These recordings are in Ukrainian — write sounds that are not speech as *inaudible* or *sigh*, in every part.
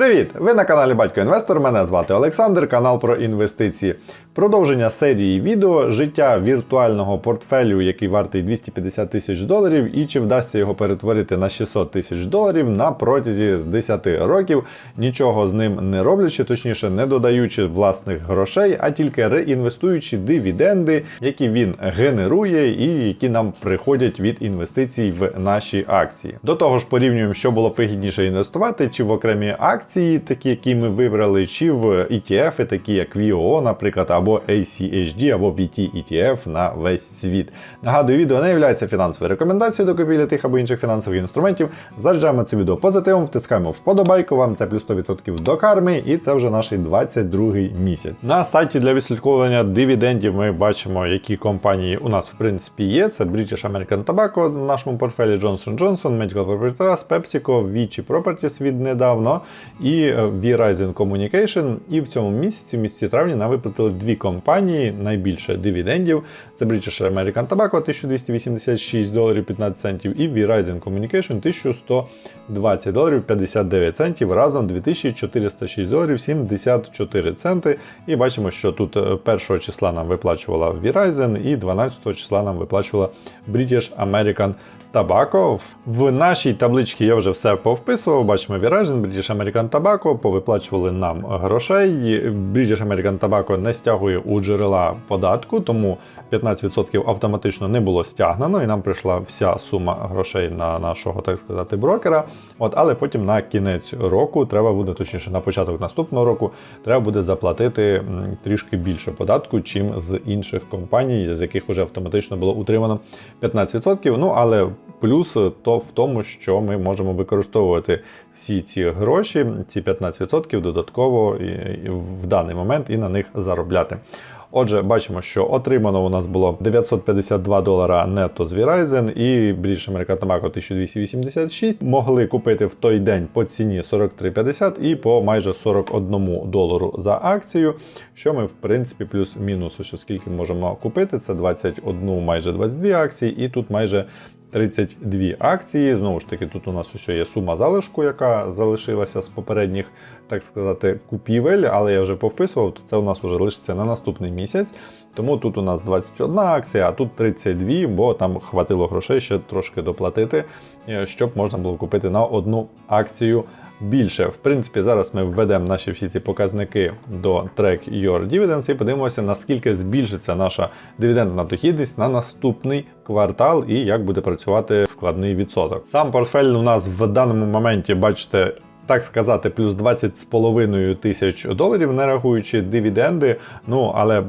Привіт! Ви на каналі Батько Інвестор. Мене звати Олександр, канал про інвестиції. Продовження серії відео життя віртуального портфелю, який вартий 250 тисяч доларів, і чи вдасться його перетворити на 600 тисяч доларів на протязі 10 років, нічого з ним не роблячи, точніше, не додаючи власних грошей, а тільки реінвестуючи дивіденди, які він генерує і які нам приходять від інвестицій в наші акції. До того ж, порівнюємо, що було б вигідніше інвестувати, чи в окремі акції, такі, які ми вибрали, чи в ETF, такі як VOO, наприклад, або ACHD, або VT ETF на весь світ. Нагадую, відео не є фінансовою рекомендацією до купівлі тих або інших фінансових інструментів. Заряджаємо це відео позитивом, втискаємо вподобайку, вам це плюс 100% до карми, і це вже наш 22-й місяць. На сайті для відслідковування дивідендів ми бачимо, які компанії у нас в принципі є. Це British American Tobacco в нашому портфелі Johnson Johnson, Medical Property Trust, PepsiCo, Vici Properties віднедавно і е, Verizon Communication. І в цьому місяці, в місяці травні, нам виплатили дві компанії найбільше дивідендів. Це British American Tobacco 1286 доларів 15 центів і Verizon Communication 1120 доларів 59 центів. Разом 2406 доларів 74 центи. І бачимо, що тут е, першого числа нам виплачувала Verizon і 12 числа нам виплачувала British American Tobacco. В нашій табличці я вже все повписував. Бачимо Verizon, British American Tobacco, повиплачували нам грошей. British American Tobacco не стягує у джерела податку, тому 15% автоматично не було стягнено, і нам прийшла вся сума грошей на нашого, так сказати, брокера. От, але потім на кінець року треба буде, точніше, на початок наступного року, треба буде заплатити трішки більше податку, чим з інших компаній, з яких вже автоматично було утримано 15%. Ну але плюс то в тому, що ми можемо використовувати всі ці гроші, ці 15% додатково в даний момент і на них заробляти. Отже, бачимо, що отримано у нас було 952 долара нетто з Verizon і British American Tobacco 1286. Могли купити в той день по ціні 43,50 і по майже 41 долару за акцію. Що ми, в принципі, плюс-мінус, ось оскільки можемо купити. Це 21, майже 22 акції, і тут майже 32 акції. Знову ж таки, тут у нас усе є сума залишку, яка залишилася з попередніх, так сказати, купівель, але я вже повписував, то це у нас вже лишиться на наступний місяць. Тому тут у нас 21 акція, а тут 32, бо там хватило грошей ще трошки доплатити, е, щоб можна було купити на одну акцію. Більше, в принципі, зараз ми введемо наші всі ці показники до Track Your Dividends і подивимося, наскільки збільшиться наша дивідендна дохідність на наступний квартал і як буде працювати складний відсоток. Сам портфель у нас в даному моменті, бачите, так сказати, плюс 20,5 тисяч доларів, не рахуючи дивіденди. Ну, але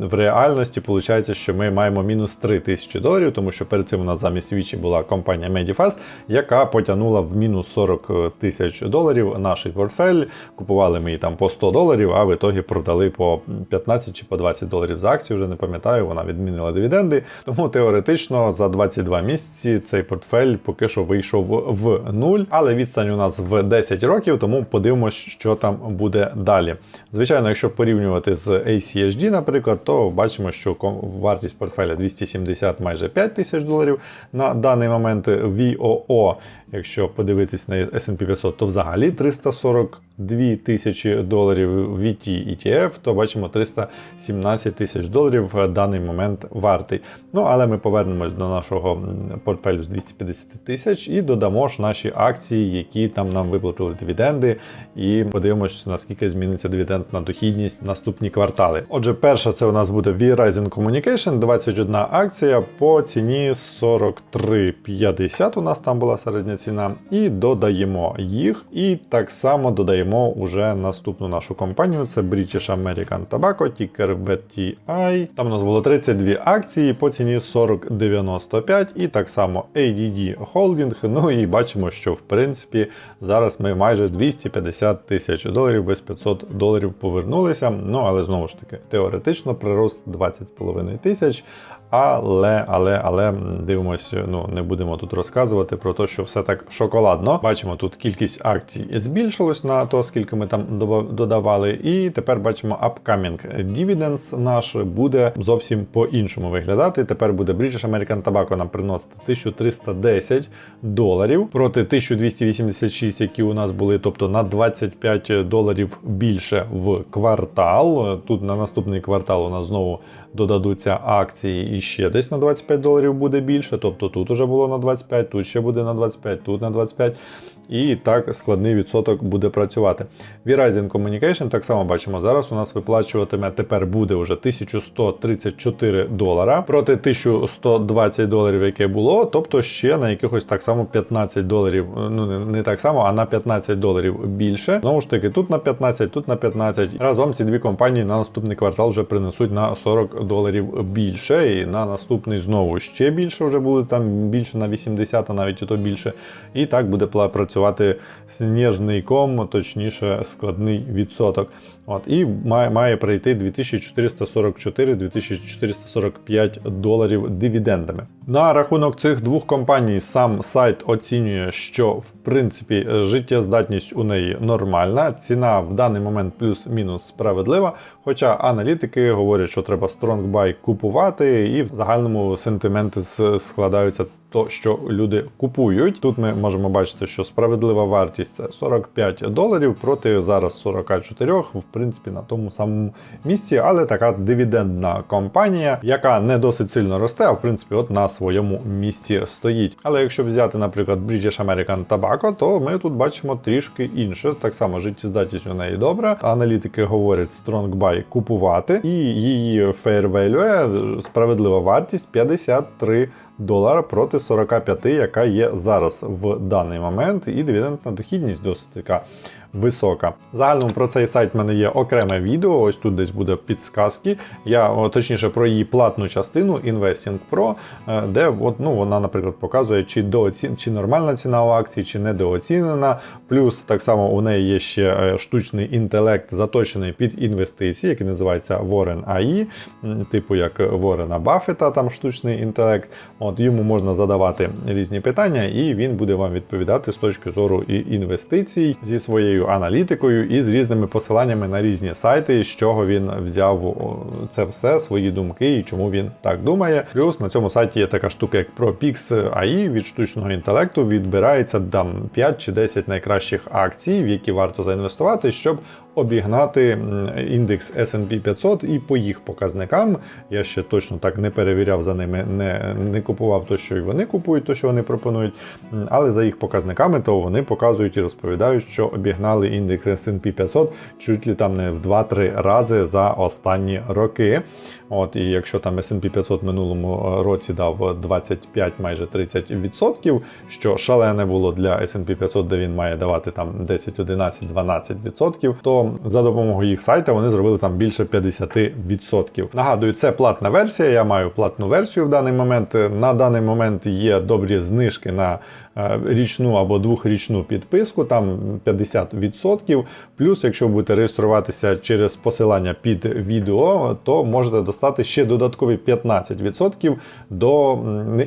в реальності виходить, що ми маємо мінус 3 тисячі доларів, тому що перед цим у нас замість Вічі була компанія Medifast, яка потягнула в мінус 40 тисяч доларів наш портфель. Купували ми її там по 100 доларів, а в ітогі продали по 15 чи по 20 доларів за акцію, вже не пам'ятаю, вона відмінила дивіденди. Тому теоретично за 22 місяці цей портфель поки що вийшов в нуль, але відстань у нас в 10 років, тому подивимось, що там буде далі. Звичайно, якщо порівнювати з ACHD, наприклад, то бачимо, що вартість портфеля 270 майже 5 тисяч доларів на даний момент VOO. Якщо подивитись на S&P 500, то взагалі 342 тисячі доларів VT ETF, то бачимо 317 тисяч доларів в даний момент вартий. Ну, але ми повернемось до нашого портфелю з 250 тисяч і додамо ж наші акції, які там нам виплатили дивіденди, і подивимося, наскільки зміниться дивідендна дохідність в наступні квартали. Отже, перша це у нас буде Verizon Communication, 21 акція по ціні 43,50 у нас там була середня ціна. І додаємо їх. І так само додаємо уже наступну нашу компанію. Це British American Tobacco, тікер BTI. Там у нас було 32 акції по ціні 40,95. І так само ADD Holding. Ну і бачимо, що в принципі зараз ми майже 250 тисяч доларів без 500 доларів повернулися. Ну але знову ж таки, теоретично прирост 20,5 тисяч. Але, але, але м, дивимось, ну не будемо тут розказувати про те, що все так шоколадно. Бачимо, тут кількість акцій збільшилась на то, скільки ми там додавали. І тепер бачимо upcoming dividends наш буде зовсім по-іншому виглядати. Тепер буде British American Tobacco нам приносити 1310 доларів проти 1286, які у нас були, тобто на 25 доларів більше в квартал. Тут на наступний квартал у нас знову додадуться акції і ще десь на 25 доларів буде більше. Тобто тут уже було на 25, тут ще буде на 25, тут на 25. І так складний відсоток буде працювати. Verizon Communication так само бачимо. Зараз у нас виплачуватиме тепер буде вже 1134 долара проти 1120 доларів, яке було. Тобто ще на якихось так само 15 доларів. Ну не так само, а на 15 доларів більше. Знову ж таки, тут на 15, тут на 15. Разом ці дві компанії на наступний квартал вже принесуть на 40 доларів більше. І на наступний знову ще більше вже буде там більше на 80, а навіть і то більше. І так буде працювати сніжний ком, точніше, складний відсоток. От, і має, має прийти 2444-2445 доларів дивідендами. На рахунок цих двох компаній сам сайт оцінює, що в принципі життєздатність у неї нормальна. Ціна в даний момент плюс-мінус справедлива. Хоча аналітики говорять, що треба StrongBuy купувати, і в загальному сентименти складаються то, що люди купують. Тут ми можемо бачити, що справедлива вартість це 45 доларів проти зараз 44, в принципі, на тому самому місці, але така дивідендна компанія, яка не досить сильно росте, а в принципі, от на своєму місці стоїть. Але якщо взяти, наприклад, British American Tobacco, то ми тут бачимо трішки інше. Так само життєздатність у неї добра. Аналітики говорять strong buy купувати, і її fair value, справедлива вартість 53 долара проти 45, яка є зараз в даний момент, і дивідендна дохідність досить така висока. В загальному про цей сайт в мене є окреме відео. Ось тут десь буде підсказки. Я точніше про її платну частину Investing Pro, е, де от, ну, вона, наприклад, показує, чи дооці... чи нормальна ціна у акції, чи недооцінена. Плюс так само у неї є ще е, штучний інтелект, заточений під інвестиції, який називається Warren AI, типу як Ворена Баффета, там штучний інтелект. От йому можна задавати різні питання, і він буде вам відповідати з точки зору і інвестицій зі своєю аналітикою і з різними посиланнями на різні сайти, з чого він взяв це все, свої думки і чому він так думає. Плюс на цьому сайті є така штука, як ProPix AI від штучного інтелекту. Відбирається там 5 чи 10 найкращих акцій, в які варто заінвестувати, щоб обігнати індекс S&P 500 і по їх показникам. Я ще точно так не перевіряв за ними, не, не купував то, що і вони купують, то що вони пропонують. Але за їх показниками, то вони показують і розповідають, що обігнали індекс S&P 500 чуть ли там не в 2-3 рази за останні роки. От, і якщо там S&P 500 в минулому році дав 25 майже 30%, що шалене було для S&P 500, де він має давати там 10, 11, 12%, то за допомогою їх сайта вони зробили там більше 50%. Нагадую, це платна версія. Я маю платну версію в даний момент. На даний момент є добрі знижки на е, річну або двохрічну підписку, там 50%. Плюс, якщо будете реєструватися через посилання під відео, то можете достати ще додаткові 15% до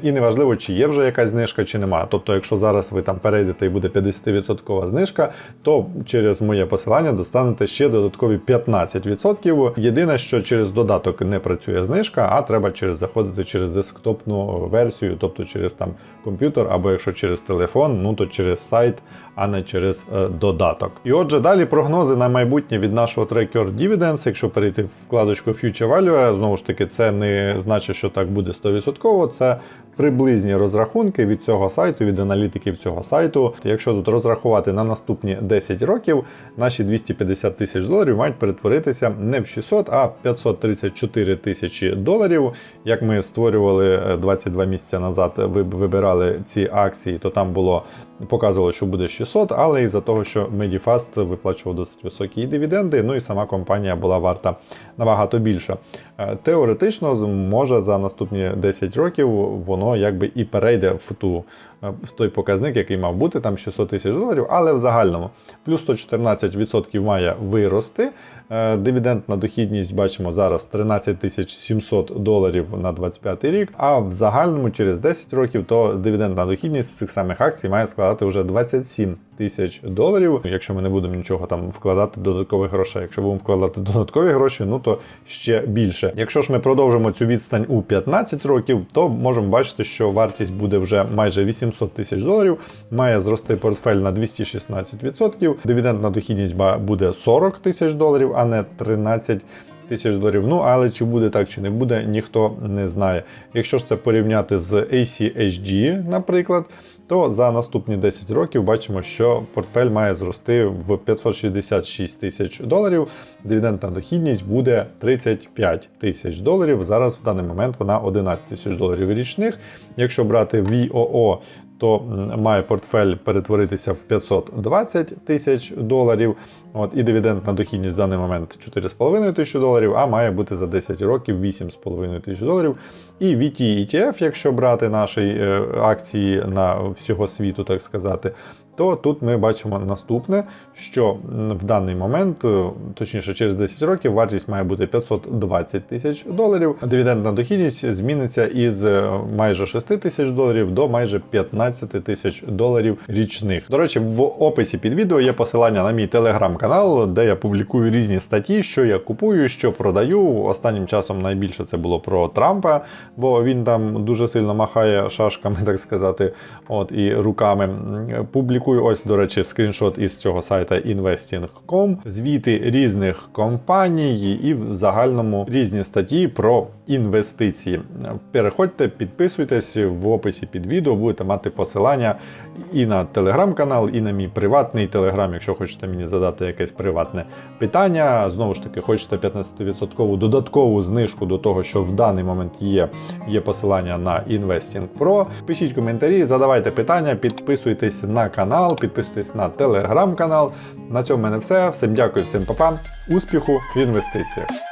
і неважливо, чи є вже якась знижка, чи немає. Тобто, якщо зараз ви там перейдете і буде 50% знижка, то через моє посилання достанете ще додаткові 15%. Єдине, що через додаток не працює знижка, а треба через заходити через десктопну версію, тобто через там комп'ютер, або якщо через телефон, ну то через сайт, а не через е, додаток. І отже, далі прогнози на майбутнє від нашого Tracker Dividends. Якщо перейти в вкладочку Future Value, знову ж таки, це не значить, що так буде 100%. Це приблизні розрахунки від цього сайту, від аналітиків цього сайту. Якщо тут розрахувати на наступні 10 років, наші 250 тисяч доларів мають перетворитися не в 600, а 534 тисячі доларів. Як ми створювали е, 22 місяці назад, ви- вибирали ці акції, то там було показувало, що буде 600 600, але із-за того, що Medifast виплачував досить високі дивіденди, ну і сама компанія була варта набагато більше. Е, Теоретично може за наступні 10 років воно якби і перейде в ту е, в той показник, який мав бути, там 600 тисяч доларів, але в загальному плюс 114% має вирости. Е, Дивідендна дохідність бачимо зараз 13 тисяч 700 доларів на 25 рік. А в загальному через 10 років то дивідендна дохідність цих самих акцій має складати вже 27 тисяч доларів. Якщо ми не будемо нічого там вкладати додаткових грошей. Якщо будемо вкладати додаткові гроші, ну то ще більше. Якщо ж ми продовжимо цю відстань у 15 років, то можемо бачити, що вартість буде вже майже 800 тисяч доларів. Має зрости портфель на 216%. Дивідендна дохідність буде 40 тисяч доларів, а не 13 тисяч доларів. Ну, але чи буде так, чи не буде, ніхто не знає. Якщо ж це порівняти з ACHG, наприклад, то за наступні 10 років бачимо, що портфель має зрости в 566 тисяч доларів. Дивідендна дохідність буде 35 тисяч доларів. Зараз в даний момент вона 11 тисяч доларів річних. Якщо брати VOO, то має портфель перетворитися в 520 тисяч доларів. От, і дивідендна дохідність в даний момент 4,5 тисячі доларів, а має бути за 10 років 8,5 тисяч доларів. І VT ETF, якщо брати наші е, акції на всього світу, так сказати, то тут ми бачимо наступне, що в даний момент, е, точніше, через 10 років, вартість має бути 520 тисяч доларів. Дивідендна дохідність зміниться із е, майже 6 тисяч доларів до майже 15 тисяч доларів річних. До речі, в описі під відео є посилання на мій телеграм-канал, де я публікую різні статті, що я купую, що продаю. Останнім часом найбільше це було про Трампа, бо він там дуже сильно махає шашками, *laughs* так сказати, от і руками. М, Публікую ось, до речі, скріншот із цього сайта investing.com, звіти різних компаній і в загальному різні статті про інвестиції. Переходьте, підписуйтесь в описі під відео, будете мати посилання і на телеграм-канал, і на мій приватний телеграм, якщо хочете мені задати якесь приватне питання. Знову ж таки, хочете 15% додаткову знижку до того, що в даний момент є, є посилання на Investing Pro. Пишіть коментарі, задавайте питання, підписуйтесь на канал, підписуйтесь на телеграм-канал. На цьому в мене все. Всім дякую, всім па-па. Успіху в інвестиціях!